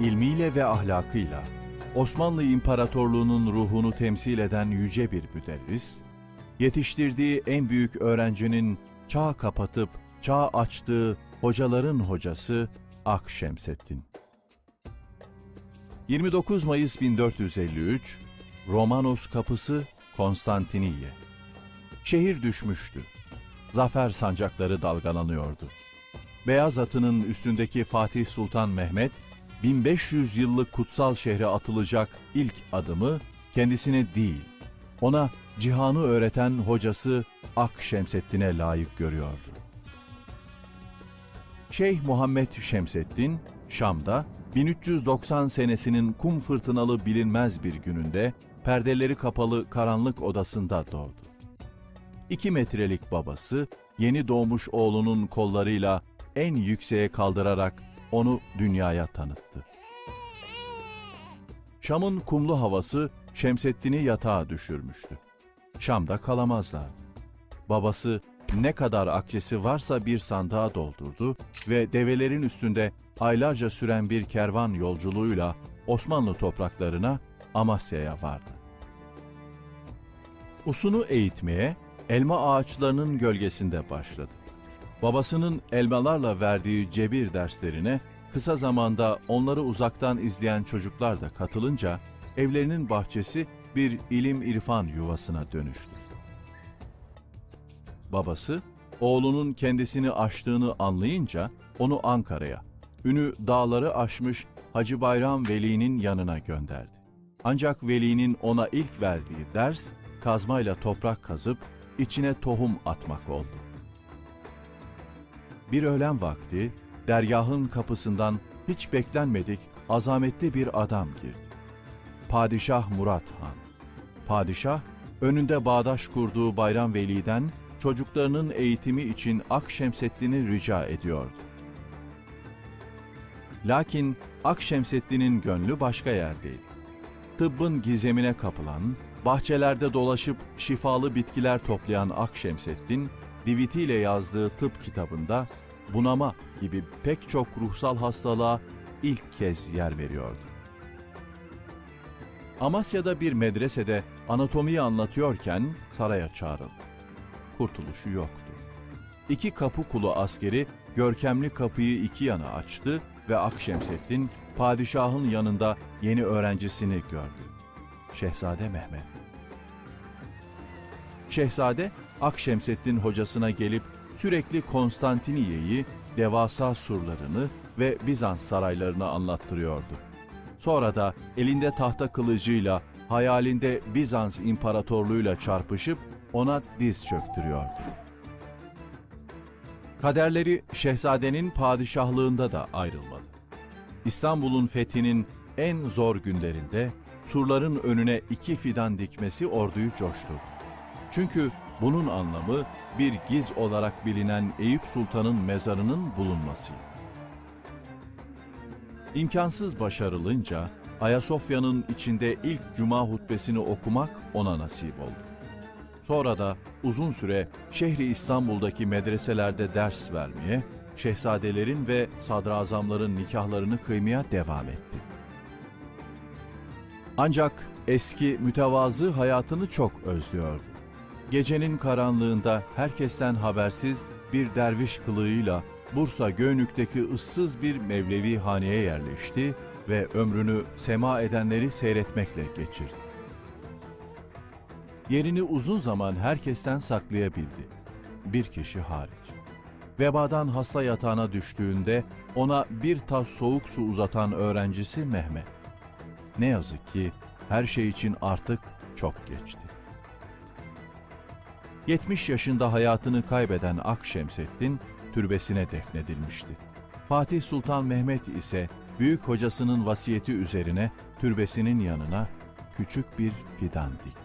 ilmiyle ve ahlakıyla Osmanlı İmparatorluğu'nun ruhunu temsil eden yüce bir müderris, yetiştirdiği en büyük öğrencinin çağ kapatıp çağ açtığı hocaların hocası Akşemseddin. 29 Mayıs 1453 Romanos kapısı Konstantiniye. Şehir düşmüştü. Zafer sancakları dalgalanıyordu. Beyaz atının üstündeki Fatih Sultan Mehmet 1500 yıllık kutsal şehre atılacak ilk adımı kendisine değil, ona cihanı öğreten hocası Ak Şemseddin'e layık görüyordu. Şeyh Muhammed Şemseddin, Şam'da 1390 senesinin kum fırtınalı bilinmez bir gününde perdeleri kapalı karanlık odasında doğdu. İki metrelik babası yeni doğmuş oğlunun kollarıyla en yükseğe kaldırarak onu dünyaya tanıttı. Şam'ın kumlu havası Şemseddin'i yatağa düşürmüştü. Şam'da kalamazlardı. Babası ne kadar akçesi varsa bir sandığa doldurdu ve develerin üstünde aylarca süren bir kervan yolculuğuyla Osmanlı topraklarına Amasya'ya vardı. Usunu eğitmeye elma ağaçlarının gölgesinde başladı. Babasının elmalarla verdiği cebir derslerine kısa zamanda onları uzaktan izleyen çocuklar da katılınca evlerinin bahçesi bir ilim irfan yuvasına dönüştü. Babası oğlunun kendisini aştığını anlayınca onu Ankara'ya, ünü dağları aşmış Hacı Bayram Veli'nin yanına gönderdi. Ancak Veli'nin ona ilk verdiği ders kazmayla toprak kazıp içine tohum atmak oldu. Bir öğlen vakti dergahın kapısından hiç beklenmedik azametli bir adam girdi. Padişah Murat Han. Padişah önünde bağdaş kurduğu Bayram Veli'den çocuklarının eğitimi için Akşemseddin'i rica ediyordu. Lakin Akşemseddin'in gönlü başka yerdeydi. Tıbbın gizemine kapılan, bahçelerde dolaşıp şifalı bitkiler toplayan Akşemseddin, divitiyle yazdığı tıp kitabında bunama gibi pek çok ruhsal hastalığa ilk kez yer veriyordu. Amasya'da bir medresede anatomiyi anlatıyorken saraya çağrıldı. Kurtuluşu yoktu. İki kapı kulu askeri görkemli kapıyı iki yana açtı ve Akşemseddin padişahın yanında yeni öğrencisini gördü. Şehzade Mehmet. Şehzade Akşemseddin hocasına gelip sürekli Konstantiniye'yi, devasa surlarını ve Bizans saraylarını anlattırıyordu. Sonra da elinde tahta kılıcıyla hayalinde Bizans imparatorluğuyla çarpışıp ona diz çöktürüyordu. Kaderleri şehzadenin padişahlığında da ayrılmadı. İstanbul'un fethinin en zor günlerinde surların önüne iki fidan dikmesi orduyu coşturdu. Çünkü bunun anlamı bir giz olarak bilinen Eyüp Sultan'ın mezarının bulunmasıydı. İmkansız başarılınca Ayasofya'nın içinde ilk cuma hutbesini okumak ona nasip oldu. Sonra da uzun süre şehri İstanbul'daki medreselerde ders vermeye, şehzadelerin ve sadrazamların nikahlarını kıymaya devam etti. Ancak eski mütevazı hayatını çok özlüyordu. Gecenin karanlığında herkesten habersiz bir derviş kılığıyla Bursa Göynük'teki ıssız bir Mevlevi haneye yerleşti ve ömrünü sema edenleri seyretmekle geçirdi. Yerini uzun zaman herkesten saklayabildi. Bir kişi hariç. Vebadan hasta yatağına düştüğünde ona bir tas soğuk su uzatan öğrencisi Mehmet. Ne yazık ki her şey için artık çok geçti. 70 yaşında hayatını kaybeden Akşemseddin türbesine defnedilmişti. Fatih Sultan Mehmet ise büyük hocasının vasiyeti üzerine türbesinin yanına küçük bir fidan dikti.